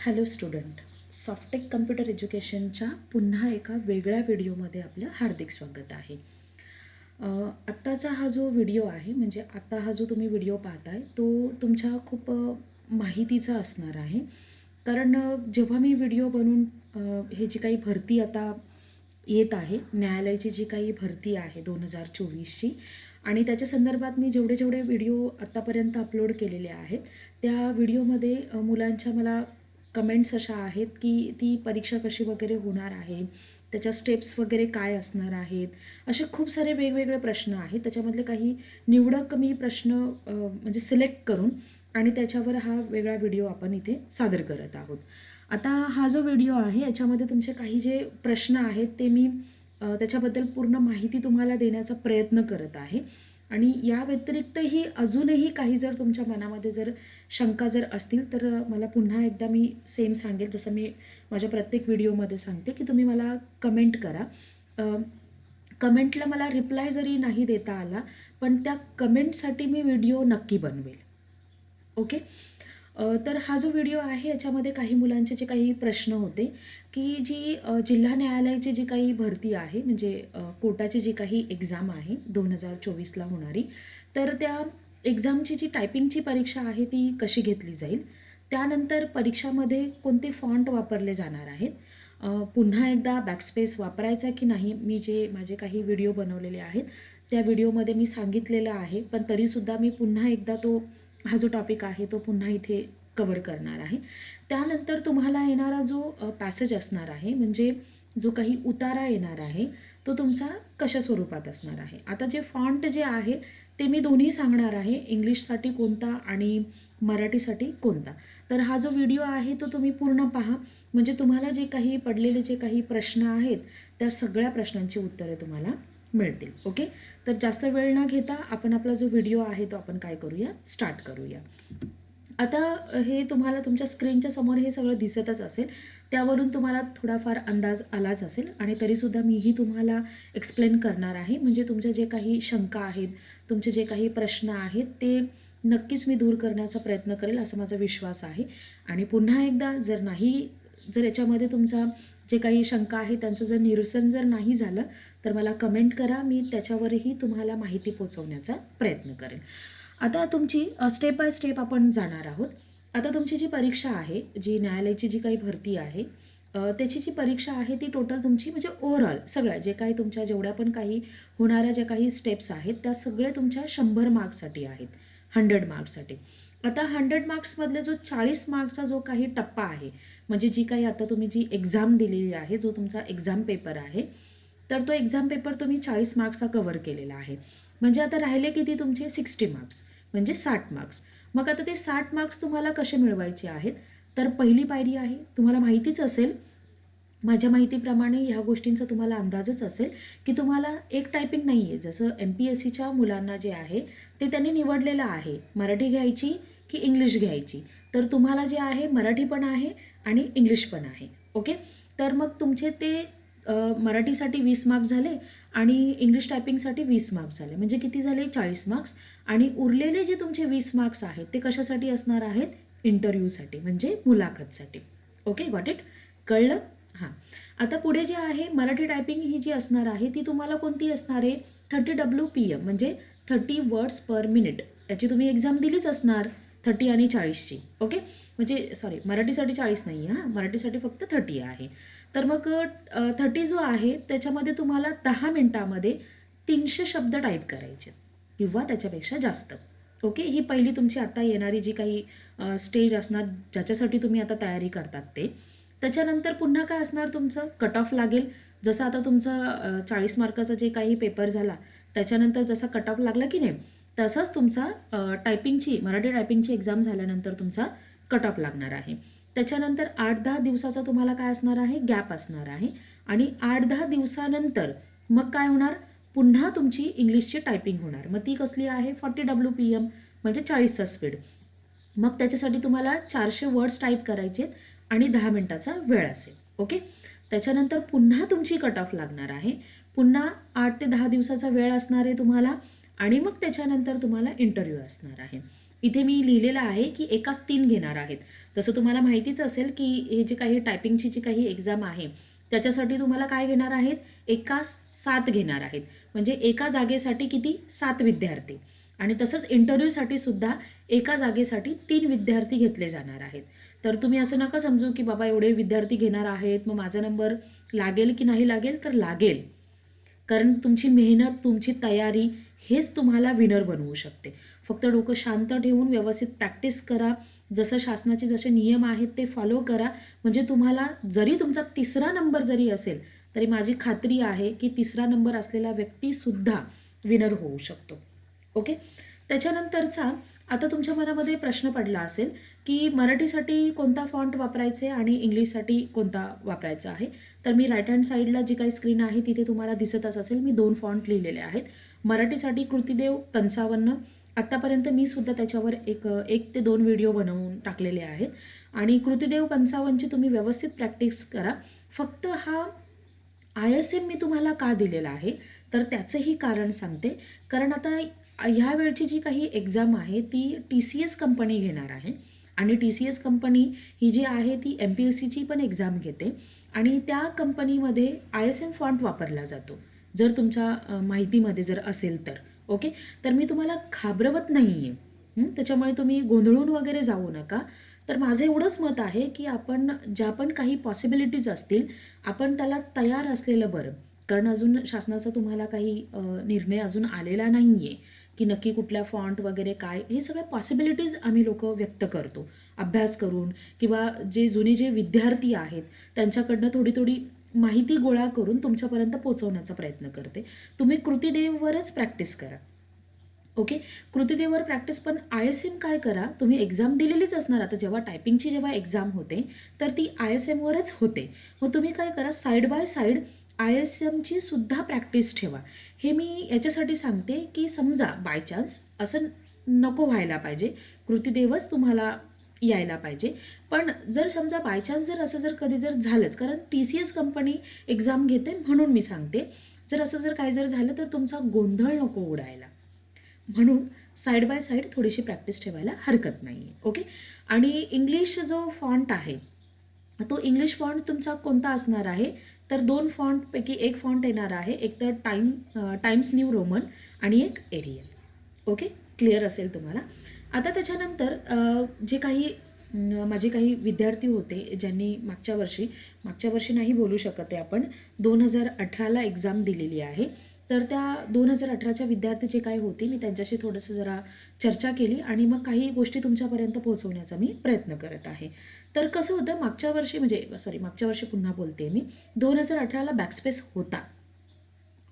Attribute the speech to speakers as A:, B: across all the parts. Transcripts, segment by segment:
A: Hello student Softech computer एज्युकेशनच्या पुन्हा एका वेगळ्या व्हिडिओमध्ये आपलं हार्दिक स्वागत आहे. आत्ताचा हा जो व्हिडिओ आहे म्हणजे आत्ता हा जो तुम्ही व्हिडिओ पाहताय तो तुमच्या खूप माहितीचा असणार आहे. कारण जेव्हा मी व्हिडिओ बनवून हे जी काही भरती आता येत आहे न्यायालयाची जी काही भरती आहे दोन हजार चोवीसची आणि त्याच्या संदर्भात मी जेवढे जेवढे व्हिडिओ आत्तापर्यंत अपलोड केलेले आहेत त्या व्हिडिओमध्ये मुलांच्या मला कमेंट्स अशा आहेत की ती परीक्षा कशी वगैरे होणार आहे त्याच्या स्टेप्स वगैरे काय असणार आहेत असे खूप सारे वेगवेगळे प्रश्न आहेत. त्याच्यामधले काही निवडक मी प्रश्न म्हणजे सिलेक्ट करून आणि त्याच्यावर हा वेगळा व्हिडिओ आपण इथे सादर करत आहोत. आता हा जो व्हिडिओ आहे याच्यामध्ये तुमचे काही जे प्रश्न आहेत ते मी त्याच्याबद्दल पूर्ण माहिती तुम्हाला देण्याचा प्रयत्न करत आहे. आणि या व्यतिरिक्तही अजूनही काही जर तुमच्या मनामध्ये जर शंका जर असतील तर मला पुन्हा एकदा मी सेम सांगेल. जसं मी माझ्या प्रत्येक व्हिडिओमध्ये सांगते की तुम्ही मला कमेंट करा. कमेंटला मला रिप्लाय जरी नाही देता आला पण त्या कमेंटसाठी मी व्हिडिओ नक्की बनवेल. ओके तर हा जो व्हिडिओ आहे याच्यामध्ये काही मुलांचे जे काही प्रश्न होते की जी जिल्हा न्यायालयाची जी काही भरती आहे म्हणजे कोटाची कोर्टाची जी काही एक्झाम आहे दोन हजार चोवीसला होणारी तर त्या एक्झामची जी टायपिंगची परीक्षा आहे ती कशी घेतली जाईल? त्यानंतर परीक्षामध्ये कोणते फॉन्ट वापरले जाणार आहेत? पुन्हा एकदा बॅकस्पेस वापरायचा की नाही? मी जे माझे काही व्हिडिओ बनवलेले आहेत त्या व्हिडिओमध्ये मी सांगितलेलं आहे पण तरीसुद्धा मी पुन्हा एकदा तो हा जो टॉपिक आहे तो पुन्हा इथे कवर करणार आहे. त्यानंतर तुम्हाला येणारा जो पॅसेज असणार आहे म्हणजे जो काही उतारा येणार आहे तो तुमचा कशा स्वरूपात असणार आहे? आता जे फॉन्ट जे आहे ते मी दोन्ही सांगणार आहे इंग्लिशसाठी कोणता आणि मराठीसाठी कोणता. तर हा जो व्हिडिओ आहे तो तुम्ही पूर्ण पहा. म्हणजे तुम्हाला जे काही पडलेले जे काही प्रश्न आहेत त्या सगळ्या प्रश्नांची उत्तरे तुम्हाला मिळतील. ओके? तर जास्त वेळ न घेता आपण आपला जो व्हिडिओ आहे तो आपण काय करूया? स्टार्ट करूया. आता हे तुम्हाला तुमच्या स्क्रीनच्या समोर हे सगळं दिसतच असेल. त्यावरून तुम्हाला थोडाफार अंदाज आलाच असेल आणि तरीसुद्धा मीही तुम्हाला एक्सप्लेन करणार आहे. म्हणजे तुमच्या जे काही शंका आहेत तुमचे जे काही प्रश्न आहेत ते नक्कीच मी दूर करण्याचा प्रयत्न करेल असा माझा विश्वास आहे. आणि पुन्हा एकदा जर नाही जर याच्यामध्ये तुमचा जे काही शंका आहे त्यांचं जर निरसन जर नाही झालं तर मला कमेंट करा. मी त्याच्यावरही तुम्हाला माहिती पोचवण्याचा प्रयत्न करेन. आता तुमची स्टेप बाय स्टेप आपण जाणार आहोत. आता तुमची जी परीक्षा आहे जी न्यायालयाची जी काही भरती आहे त्याची जी परीक्षा आहे ती टोटल तुमची म्हणजे ओव्हरऑल सगळ्या जे काही तुमच्या जेवढ्या पण काही होणाऱ्या ज्या काही स्टेप्स आहेत त्या सगळ्या तुमच्या शंभर मार्क्ससाठी आहेत हंड्रेड मार्क्ससाठी. आता हंड्रेड मार्क्समधले जो चाळीस मार्क्सचा जो काही टप्पा आहे म्हणजे जी काही आता तुम्ही जी एक्झाम दिलेली आहे जो तुमचा एक्झाम पेपर आहे तर तो एक्झाम पेपर तुम्ही चाळीस मार्क्सचा कवर केलेला आहे. म्हणजे आता राहिले किती तुमचे? सिक्स्टी मार्क्स म्हणजे साठ मार्क्स मग आता ते साठ मार्क्स तुम्हाला कसे मिळवायचे आहेत? तर पहिली पायरी आहे तुम्हाला माहितीच असेल माझ्या माहितीप्रमाणे ह्या गोष्टींचा तुम्हाला अंदाजच असेल की तुम्हाला एक टायपिंग नाही आहे जसं एम पी एस सीच्या मुलांना जे आहे ते त्यांनी निवडलेलं आहे मराठी घ्यायची की इंग्लिश घ्यायची. तर तुम्हाला जे आहे मराठी पण आहे आणि इंग्लिश पण आहे. ओके? तर मग तुमचे ते मराठीसाठी वीस मार्क्स झाले आणि इंग्लिश टायपिंगसाठी वीस मार्क्स झाले. म्हणजे किती झाले? चाळीस मार्क्स. आणि उरलेले जे तुमचे वीस मार्क्स आहेत ते कशासाठी असणार आहेत? इंटरव्ह्यूसाठी म्हणजे मुलाखतसाठी. ओके? Got it? कळलं? हां. आता पुढे जे आहे मराठी टायपिंग ही जी असणार आहे ती तुम्हाला कोणती असणार आहे? थर्टी डब्ल्यू पी एम म्हणजे थर्टी वर्ड्स पर मिनिट. याची तुम्ही एक्झाम दिलीच असणार. थर्टी आणि चाळीसची ओके? म्हणजे सॉरी मराठीसाठी चाळीस नाही आहे हां? मराठीसाठी फक्त थर्टी आहे. तर मग थर्टी जो आहे त्याच्यामध्ये तुम्हाला दहा मिनटामध्ये तीनशे शब्द टाईप करायचे किंवा त्याच्यापेक्षा जास्त ओके? ही पहिली तुमची आता येणारी जी काही स्टेज असणार ज्याच्यासाठी तुम्ही आता तयारी करतात ते. त्याच्यानंतर पुन्हा काय असणार तुमचं? कट ऑफ लागेल. जसं आता तुमचं चाळीस मार्काचा जे काही पेपर झाला त्याच्यानंतर जसा कट ऑफ लागला की नाही तसंच तुमचा टायपिंगची मराठी टायपिंगची एक्झाम झाल्यानंतर तुमचा कट ऑफ लागणार आहे. त्याच्यानंतर आठ दहा दिवसाचा तुम्हाला काय असणार आहे? गॅप असणार आहे. आणि आठ दहा दिवसानंतर मग काय होणार? पुन्हा तुमची इंग्लिशची टायपिंग होणार. मग ती कसली आहे? फॉर्टी डब्ल्यू पी एम म्हणजे चाळीसचा स्पीड मग त्याच्यासाठी तुम्हाला चारशे वर्ड्स टाईप करायचे आणि दहा मिनटाचा वेळ असेल. ओके? त्याच्यानंतर पुन्हा तुमची कट ऑफ लागणार आहे. पुन्हा आठ ते दहा दिवसाचा वेळ असणार आहे तुम्हाला. आणि मग त्याच्यानंतर तुम्हाला इंटरव्ह्यू असणार आहे. इथे मी लिहिलेलं आहे की एकाच तीन घेणार आहेत. तसं तुम्हाला माहितीच असेल की हे जे काही टायपिंगची जी काही एक्झाम आहे त्याच्यासाठी तुम्हाला काय घेणार आहेत? एका सात घेणार आहेत. म्हणजे एका जागेसाठी किती? सात विद्यार्थी. आणि तसंच इंटरव्ह्यूसाठी सुद्धा एका जागेसाठी तीन विद्यार्थी घेतले जाणार आहेत. तर तुम्ही असं नका समजू की बाबा एवढे विद्यार्थी घेणार आहेत मग माझा नंबर लागेल की नाही लागेल? तर लागेल. कारण तुमची मेहनत तुमची तयारी हेच तुम्हाला विनर बनवू शकते. फक्त डोकं शांत ठेवून व्यवस्थित प्रॅक्टिस करा. जसं शासनाचे जसे नियम आहेत ते फॉलो करा. म्हणजे तुम्हाला जरी तुमचा तिसरा नंबर जरी असेल तरी माझी खात्री आहे की तिसरा नंबर असलेला व्यक्तीसुद्धा विनर होऊ शकतो. ओके त्याच्यानंतरचा आता तुमच्या मनामध्ये प्रश्न पडला असेल की मराठीसाठी कोणता फॉन्ट वापरायचे आणि इंग्लिशसाठी कोणता वापरायचा आहे? तर मी राईट हँड साईडला जी काही स्क्रीन आहे तिथे तुम्हाला दिसतच असेल मी दोन फॉन्ट लिहिलेले आहेत. मराठीसाठी कृतीदेव पंचावन्न आत्तापर्यंत मी सुद्धा त्याच्यावर एक एक ते दोन व्हिडिओ बनवून टाकलेले आहेत. आणि कृतीदेव पंचावन्नची तुम्ही व्यवस्थित प्रॅक्टिस करा. फक्त हा आय एस एम मी तुम्हाला का दिलेला आहे? तर त्याचंही कारण सांगते. कारण आता ह्या वेळची जी काही एक्झाम आहे ती टी सी एस कंपनी घेणार आहे. आणि टी सी एस कंपनी ही जी आहे ती एम पी एस सीची पण एक्झाम घेते. आणि त्या कंपनीमध्ये आय एस एम फॉन्ट वापरला जातो. जर तुमच्या माहितीमध्ये जर असेल तर. ओके? तर मी तुम्हाला घाबरवत नाही आहे त्याच्यामुळे तुम्ही गोंधळून वगैरे जाऊ नका. तर माझं एवढंच मत आहे की आपण ज्या पण काही पॉसिबिलिटीज असतील आपण त्याला तयार असलेलं बरं. कारण अजून शासनाचा तुम्हाला काही निर्णय अजून आलेला नाही आहे की नक्की कुठल्या फॉन्ट वगैरे काय हे सगळ्या पॉसिबिलिटीज आम्ही लोक व्यक्त करतो. अभ्यास करून किंवा जे जुने जे विद्यार्थी आहेत त्यांच्याकडनं थोडी थोडी माहिती गोळा करून तुमच्यापर्यंत पोचवण्याचा प्रयत्न करते. तुम्ही कृतीदेववरच प्रॅक्टिस करा. ओके कृतीदेवर प्रॅक्टिस पण आय एस एम काय करा? तुम्ही एक्झाम दिलेलीच असणार. आता जेव्हा टायपिंगची जेव्हा एक्झाम होते तर ती आय एस एमवरच होते. मग तुम्ही काय करा? Side by side I S एमची सुद्धा प्रॅक्टिस ठेवा. हे मी याच्यासाठी सांगते की समजा बाय चान्स असं नको व्हायला पाहिजे. कृतीदेवच तुम्हाला यायला पाहिजे. पण जर समजा बाय चान्स जर असं जर कधी जर झालंच कारण T C S company exam घेते म्हणून मी सांगते. जर असं जर काय जर झालं तर तुमचा गोंधळ नको उडायला. म्हणून साईड बाय साईड थोडीशी प्रॅक्टिस ठेवायला हरकत नाही आहे ओके आणि इंग्लिश जो फॉन्ट आहे तो इंग्लिश फॉन्ट तुमचा कोणता असणार आहे? तर दोन फॉन्टपैकी एक फॉन्ट येणार आहे. एक तर टाईम टाइम्स न्यू रोमन आणि एक एरियल ओके क्लिअर असेल तुम्हाला? आता त्याच्यानंतर जे काही माझे काही विद्यार्थी होते ज्यांनी मागच्या वर्षी मागच्या वर्षी नाही बोलू शकत आहे आपण दोन हजार अठराला एक्झाम दिलेली आहे. तर त्या दोन हजार अठराच्या विद्यार्थी जे काही होते मी त्यांच्याशी थोडंसं जरा चर्चा केली आणि मग काही गोष्टी तुमच्यापर्यंत पोहोचवण्याचा मी प्रयत्न करत आहे. तर कसं होतं मागच्या वर्षी म्हणजे सॉरी मागच्या वर्षी पुन्हा बोलते मी दोन हजार अठराला बॅकस्पेस होता.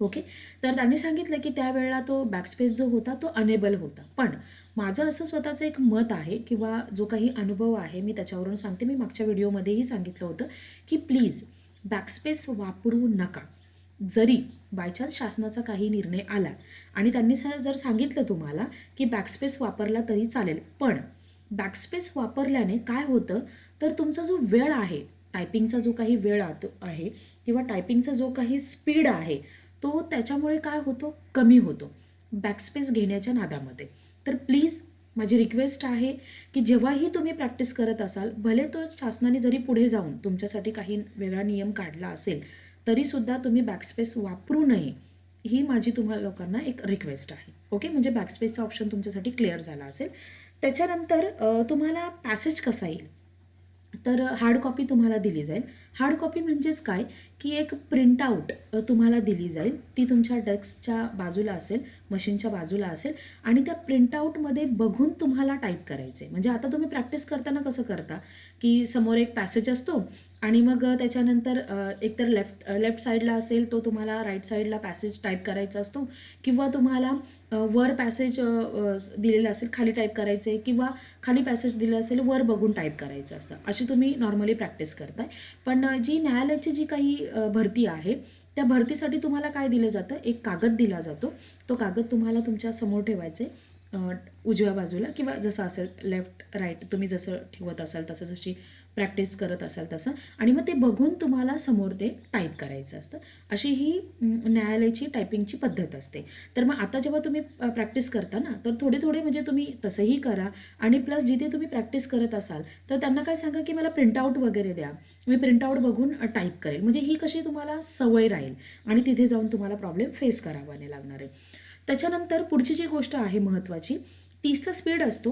A: ओके तर त्यांनी सांगितलं की त्यावेळेला तो बॅकस्पेस जो होता तो अनेबल होता. पण माझं असं स्वतःचं एक मत आहे किंवा जो काही अनुभव आहे मी त्याच्यावरून सांगते. मी मागच्या व्हिडिओमध्येही सांगितलं होतं की प्लीज बॅकस्पेस वापरू नका. जरी बायचान्स शासनाचा काही निर्णय आला आणि त्यांनी जर सांगितलं तुम्हाला की बॅकस्पेस वापरला तरी चालेल पण बॅकस्पेस वापरल्याने काय होतं? तर तुमचा जो वेळ आहे टायपिंगचा जो काही वेळ आहे किंवा टायपिंगचा जो काही स्पीड आहे तो त्याच्यामुळे काय होतो? कमी होतो. बॅकस्पेस घेण्याच्या नादामध्ये. तर प्लीज माझी रिक्वेस्ट आहे की जेव्हाही तुम्ही प्रॅक्टिस करत असाल भले तो शासनाने जरी पुढे जाऊन तुमच्यासाठी काही वेगळा नियम काढला असेल तरीसुद्धा तुम्ही बॅकस्पेस वापरू नये ही माझी तुम्हाला लोकांना एक रिक्वेस्ट आहे. ओके म्हणजे बॅकस्पेसचा ऑप्शन तुमच्यासाठी क्लिअर झाला असेल. त्याच्यानंतर तुम्हाला पॅसेज कसा येईल? तर हार्ड कॉपी तुम्हाला दिली जाईल. हार्ड कॉपी म्हणजेच काय? की एक प्रिंटआउट तुम्हाला दिली जाईल. ती तुमच्या डेस्कच्या बाजूला असेल मशीनच्या बाजूला असेल आणि त्या प्रिंटआउटमध्ये बघून तुम्हाला टाईप करायचे. म्हणजे आता तुम्ही प्रॅक्टिस करताना कसं करता? की समोर एक पॅसेज असतो आणि मग त्याच्यानंतर एकतर लेफ्ट लेफ्ट साईडला असेल तो तुम्हाला राईट साईडला पॅसेज टाईप करायचा असतो किंवा तुम्हाला वर पॅसेज दिलेलं असेल खाली टाईप करायचे किंवा खाली पॅसेज दिलं असेल वर बघून टाईप करायचं असतं. अशी तुम्ही नॉर्मली प्रॅक्टिस करताय. पण जी न्यायालयाची जी काही भरती आहे त्या भरतीसाठी तुम्हाला काय दिलं जातं? एक कागद दिला जातो. तो कागद तुम्हाला तुमच्यासमोर ठेवायचे उजव्या बाजूला किंवा जसं असेल लेफ्ट राईट तुम्ही जसं ठेवत असाल तसं जशी प्रॅक्टिस करत असाल तसं. आणि मग ते बघून तुम्हाला समोर ते टाईप करायचं असतं. अशी ही न्यायालयाची टायपिंगची पद्धत असते. तर मग आता जेव्हा तुम्ही प्रॅक्टिस करता ना तर थोडे थोडे म्हणजे तुम्ही तसंही करा. आणि प्लस जिथे तुम्ही प्रॅक्टिस करत असाल तर त्यांना काय सांगा की मला प्रिंटआउट वगैरे द्या. मी प्रिंटआउट बघून टाईप करेल. म्हणजे ही कशी तुम्हाला सवय राहील. आणि तिथे जाऊन तुम्हाला प्रॉब्लेम फेस करावा नाही लागणार आहे. त्याच्यानंतर पुढची जी गोष्ट आहे महत्त्वाची तीसचा स्पीड असतो.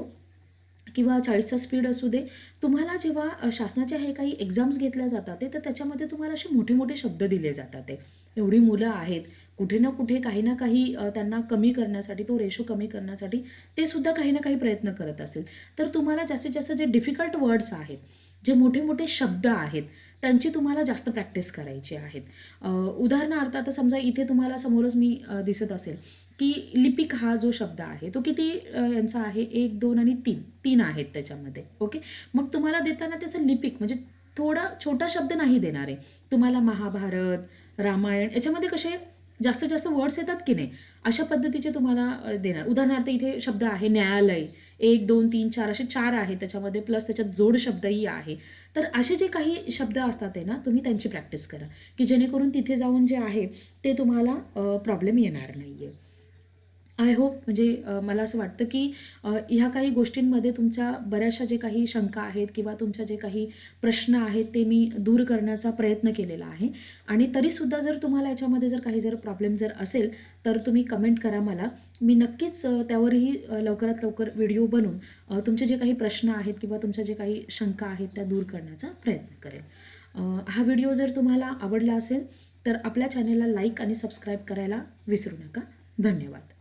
A: किंवा चाळीसचा स्पीड असू दे तुम्हाला जेव्हा शासनाच्या हे काही एक्झाम्स घेतल्या जातात ते तर त्याच्यामध्ये तुम्हाला असे मोठे मोठे शब्द दिले जातात ते. एवढी मुलं आहेत कुठे ना कुठे काही ना काही त्यांना कमी करण्यासाठी तो रेशो कमी करण्यासाठी ते सुद्धा काही ना काही प्रयत्न करत असतील. तर तुम्हाला जास्तीत जास्त जे डिफिकल्ट वर्ड्स आहेत जे मोठे मोठे शब्द आहेत त्यांची तुम्हाला जास्त प्रॅक्टिस करायची आहेत. उदाहरणार्थ आता समजा इथे तुम्हाला समोरच मी दिसत असेल की लिपिक हा जो शब्द आहे तो किती यांचा आहे? एक दोन आणि तीन. तीन आहेत त्याच्यामध्ये ओके? मग तुम्हाला देताना त्याचं लिपिक म्हणजे थोडा छोटा शब्द नाही देणार आहे. तुम्हाला महाभारत रामायण याच्यामध्ये कसे जास्तीत जास्त वर्ड्स येतात की नाही? अशा पद्धतीचे तुम्हाला देणार. उदाहरणार्थ इथे शब्द आहे न्यायालय. एक दोन तीन चार असे चार आहे त्याच्यामध्ये प्लस त्याच्यात जोड शब्दही आहे. तर असे जे काही शब्द असतात आहे ना तुम्ही त्यांची प्रॅक्टिस करा की जेणेकरून तिथे जाऊन जे आहे ते तुम्हाला प्रॉब्लेम येणार नाही आहे आय होप म्हणजे मला असं वाटतं की ह्या काही गोष्टींमध्ये तुमच्या बऱ्याचशा जे काही शंका आहेत किंवा तुमच्या जे काही प्रश्न आहेत ते मी दूर करण्याचा प्रयत्न केलेला आहे. आणि तरीसुद्धा जर तुम्हाला याच्यामध्ये जर काही जर प्रॉब्लेम जर असेल तर तुम्ही कमेंट करा मला. मी नक्कीच त्यावरही लवकरात लवकर व्हिडिओ बनवून तुमचे जे काही प्रश्न आहेत किंवा तुमच्या जे काही शंका आहेत त्या दूर करण्याचा प्रयत्न करेल हा व्हिडिओ जर तुम्हाला आवडला असेल तर आपल्या चॅनेलला लाईक आणि सबस्क्राईब करायला विसरू नका. धन्यवाद.